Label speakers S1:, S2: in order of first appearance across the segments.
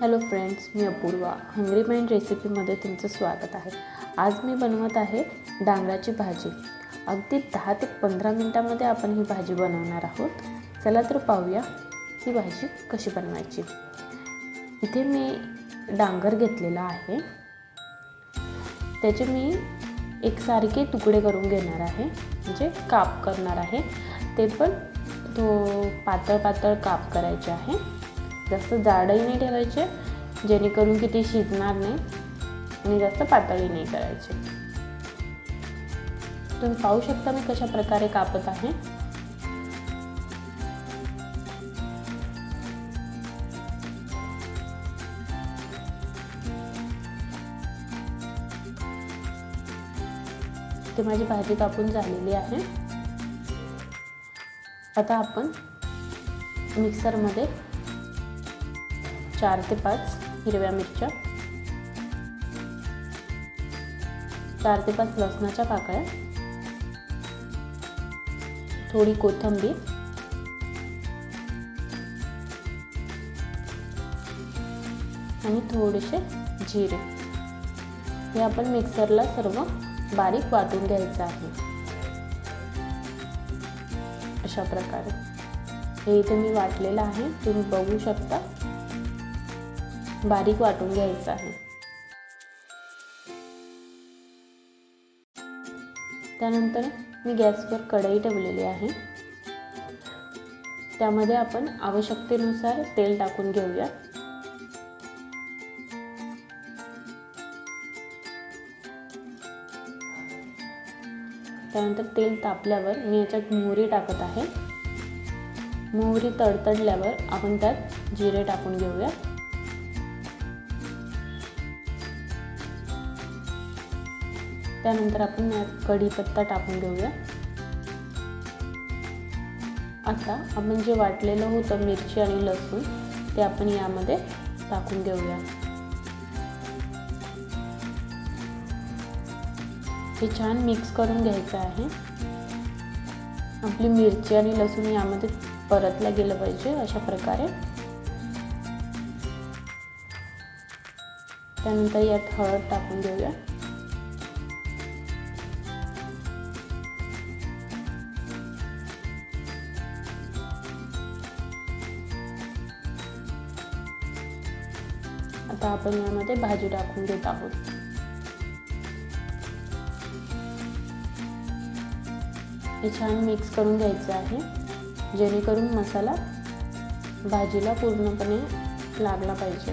S1: Hello friends मी Apurva. Hungry mind रेसिपीमध्ये तुमचं स्वागत आहे. आज मी बनवत आहे डांगराची भाजी. अगदी दहा ते पंधरा मिनटामध्ये आपण ही भाजी बनवणार आहोत. चला तर पाहूया ही भाजी कशी बनवायची. इथे मी डांगर घेतलेला आहे. त्याचे मी एकसारखे तुकडे करून घेणार आहे. म्हणजे काप करणार आहे. ते पण तो पातळ पातळ काप करायचे आहे. जास्त जाडही नाही ठेवायचे जेणेकरून की ते शिजणार नाही आणि जास्त पातळी नाही करायचे. तुम्ही पाहू शकता मी कशा प्रकारे कापत आहे. ते माझी भाजी कापून झालेली आहे. आता आपण मिक्सरमध्ये चार ते पाच हिरव्या मिरच्या. चार ते पाच लसणाच्या पाकळ्या. थोडी कोथिंबीर. आणि थोडेसे जिरे. हे आपण मिक्सरला सर्व बारीक वाटून घ्यायचं आहे. अशा प्रकारे. हे इथे मी वाटलेलं आहे. तुम्ही बघू शकता. बारीक वाटून घ्यायचं आहे. त्यानंतर मी गॅसवर कढई ठेवलेली आहे. त्यामध्ये आपण आवश्यकतेनुसार तेल टाकून घेऊया. त्यानंतर तेल तापल्यावर मी याच्यात मोहरी टाकत आहे. मोहरी तडतडल्यावर आपण त्यात जिरे टाकून घेऊया. त्यानंतर आपण यात कढीपत्ता टाकून घेऊया. आता आपण जे वाटलेलं होतं मिरची आणि लसूण ते आपण यामध्ये टाकून घेऊया. हे छान मिक्स करून घ्यायचं आहे. आपली मिरची आणि लसूण यामध्ये परतला गेलं पाहिजे अशा प्रकारे. त्यानंतर यात हळद टाकून घेऊया. आता आपण यामध्ये भाजी टाकून घेत आहोत. हे छान मिक्स करून घ्यायचं आहे. जेणेकरून मसाला भाजीला पूर्णपणे लागला पाहिजे.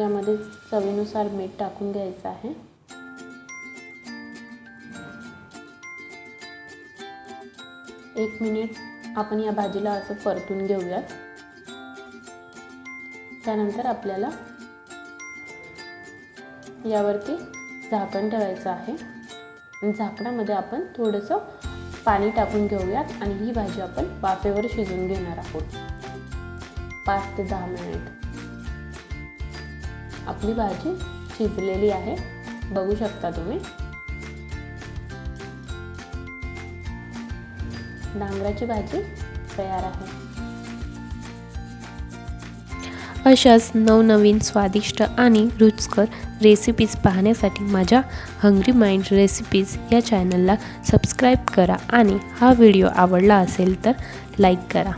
S1: यामध्ये चवीनुसार मीठ टाकून घ्यायचं आहे. एक मिनिट. आपण या भाजीला असं परतून घेऊयात. त्यानंतर आपल्याला यावरती झाकण ठेवायचं आहे. झाकणामध्ये आपण थोडंसं पाणी टाकून घेऊयात आणि ही भाजी आपण वाफेवर शिजवून घेणार आहोत. पाच ते दहा मिनिट. आपली भाजी शिजलेली आहे. बघू शकता तुम्ही. डांगराची भाजी तयार आहे.
S2: अशाच नवनवीन स्वादिष्ट आणि रुचकर रेसिपीज पाहण्यासाठी माझ्या हंग्री माइंड रेसिपीज या चॅनलला सबस्क्राईब करा आणि हा व्हिडिओ आवडला असेल तर लाईक करा.